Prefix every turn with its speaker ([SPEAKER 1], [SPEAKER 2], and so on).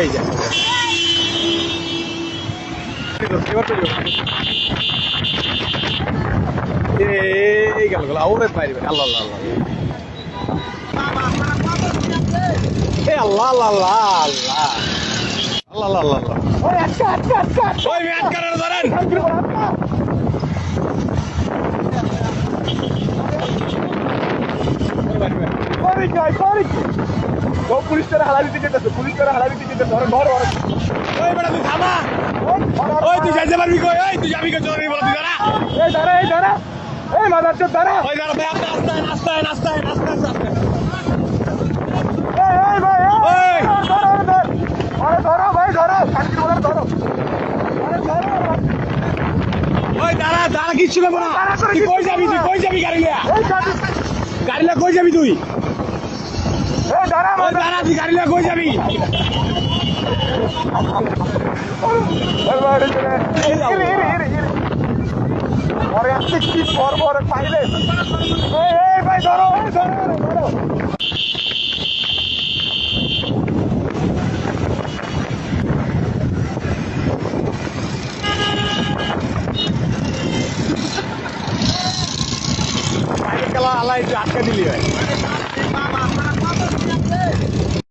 [SPEAKER 1] এই যে। এই গেল গেল আউরে পাইবে আল্লাহ আল্লাহ আল্লাহ। এ আল্লাহ আল্লাহ আল্লাহ আল্লাহ। আল্লাহ আল্লাহ আল্লাহ আল্লাহ।
[SPEAKER 2] ওই আটকা আটকা। Sorry Joy sorry. ও পুলিশ তারা হালা দিতে যেতেছে পুলিশ তারা হালা দিতে যেতেছে ধরো ধরো
[SPEAKER 1] ওই বেটা তুই থামা। ওই তুই যাইতে পারবি কই? ওই তুই যাবি কই? চলবি বল তুই দাঁড়া।
[SPEAKER 2] এই দাঁড়া এই দাঁড়া। এই মাদারচোদ দাঁড়া।
[SPEAKER 1] ওই দাঁড়া ভাই আস্তে আস্তে আস্তে আস্তে আস্তে আস্তে আস্তে
[SPEAKER 2] এই এই ভাই এই। ধরো ধরো ধরো। ভাই ধরো। শান্তি বলার ধরো। আরে ধরো
[SPEAKER 1] ওই দাঁড়া দাঁড়া কিচ্ছু নেব না। তুই কই যাবি তুই। কই যাবি গাড়ি লিয়া গাড়ি লিয়া কই যাবি তুই? ভিকারিলে কই যাবি?
[SPEAKER 2] পরে আসতে কি পর্ব পাইলে? ভাই ধরো ধরো ধরো
[SPEAKER 1] আলাই একটু আটকে দিলি হয়